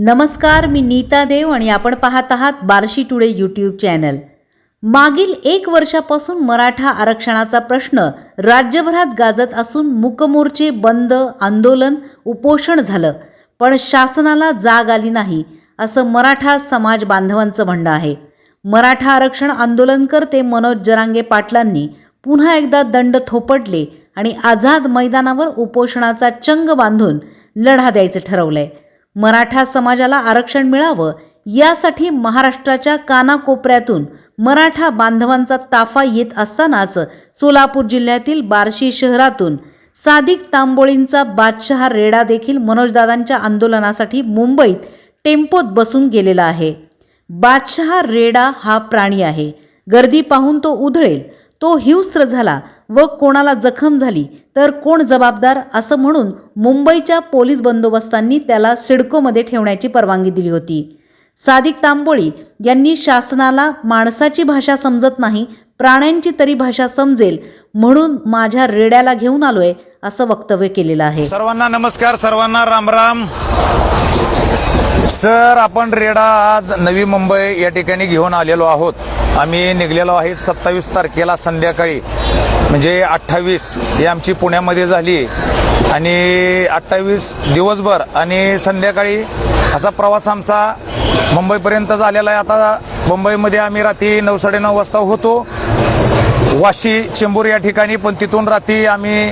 नमस्कार मी नीता देव आणि आपण पाहत आहात बार्शी टुडे यूट्यूब चॅनल. मागील एक वर्षापासून मराठा आरक्षणाचा प्रश्न राज्यभरात गाजत असून मुकमोर्चे बंद आंदोलन उपोषण झालं. पण शासनाला जाग आली नाही असं मराठा समाज बांधवांचं म्हणणं आहे. मराठा आरक्षण आंदोलनकर्ते मनोज जरांगे पाटलांनी. पुन्हा एकदा दंड थोपटले आणि आझाद मैदानावर उपोषणाचा चंग बांधून लढा द्यायचं ठरवलंय. मराठा समाजाला आरक्षण मिळावं यासाठी महाराष्ट्राच्या कानाकोपऱ्यातून मराठा बांधवांचा ताफा येत असतानाच सोलापूर जिल्ह्यातील बार्शी शहरातून सादिक तांबोळींचा बादशहा रेडा देखील मनोजदादांच्या आंदोलनासाठी मुंबईत टेम्पोत बसून गेलेला आहे. बादशहा रेडा हा प्राणी आहे. गर्दी पाहून तो उधळेल. तो हिंस्त्र झाला व कोणाला जखम झाली तर कोण जबाबदार असं म्हणून मुंबईच्या पोलीस बंदोबस्तांनी त्याला सिडकोमध्ये ठेवण्याची परवानगी दिली होती. सादिक तांबोळी यांनी शासनाला माणसाची भाषा समजत नाही प्राण्यांची तरी भाषा समजेल म्हणून माझ्या रेड्याला घेऊन आलोय असं वक्तव्य केलेलं आहे. सर्वांना नमस्कार सर्वांना रामराम. सर आपण रेडा आज नवी मुंबई या ठिकाणी घेऊन आलेलो आहोत. आम्ही निघलेलो आहेत सत्तावीस तारखेला संध्याकाळी. म्हणजे अठ्ठावीस ही आमची पुण्यामध्ये झाली. आणि अठ्ठावीस दिवसभर आणि संध्याकाळी असा प्रवास आमचा मुंबईपर्यंत झालेला आहे. आता मुंबईमध्ये आम्ही रात्री नऊ साडेनऊ वाजता होतो. वाशी चेंबूर या ठिकाणी पण तिथून रात्री आम्ही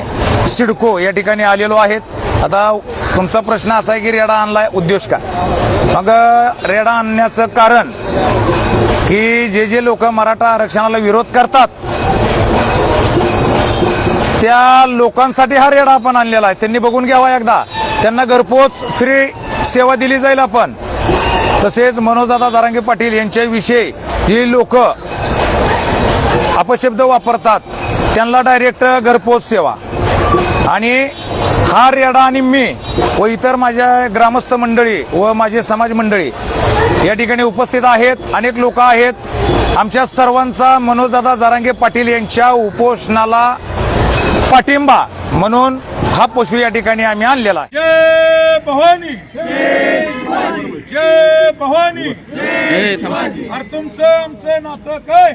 सिडको या ठिकाणी आलेलो आहेत. आता तुमचा प्रश्न असा आहे की रेडा आणलाय उद्देश का मग रेडा आणण्याचं कारण की जे जे लोक मराठा आरक्षणाला विरोध करतात त्या लोकांसाठी हा रेडा आपण आणलेला आहे. त्यांनी बघून घ्यावा एकदा. त्यांना घरपोच फ्री सेवा दिली जाईल आपण. तसेच मनोजदादा जारांगे पाटील यांच्याविषयी जी लोक अपशब्द वापरतात त्यांना डायरेक्ट घरपोच सेवा. आणि हा रेडा आणि मी व इतर माझ्या ग्रामस्थ मंडळी व माझे समाज मंडळी या ठिकाणी उपस्थित आहेत. अनेक लोक आहेत. आमच्या सर्वांचा मनोजदादा जारांगे पाटील यांच्या उपोषणाला पाठिंबा म्हणून हा पशु या ठिकाणी आम्ही आणलेला आहे. भवानी अरे तुमचं आमचं नातं काय?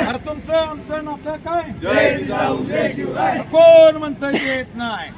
अरे तुमचं आमचं नातं काय? कोण म्हणतं येत नाही.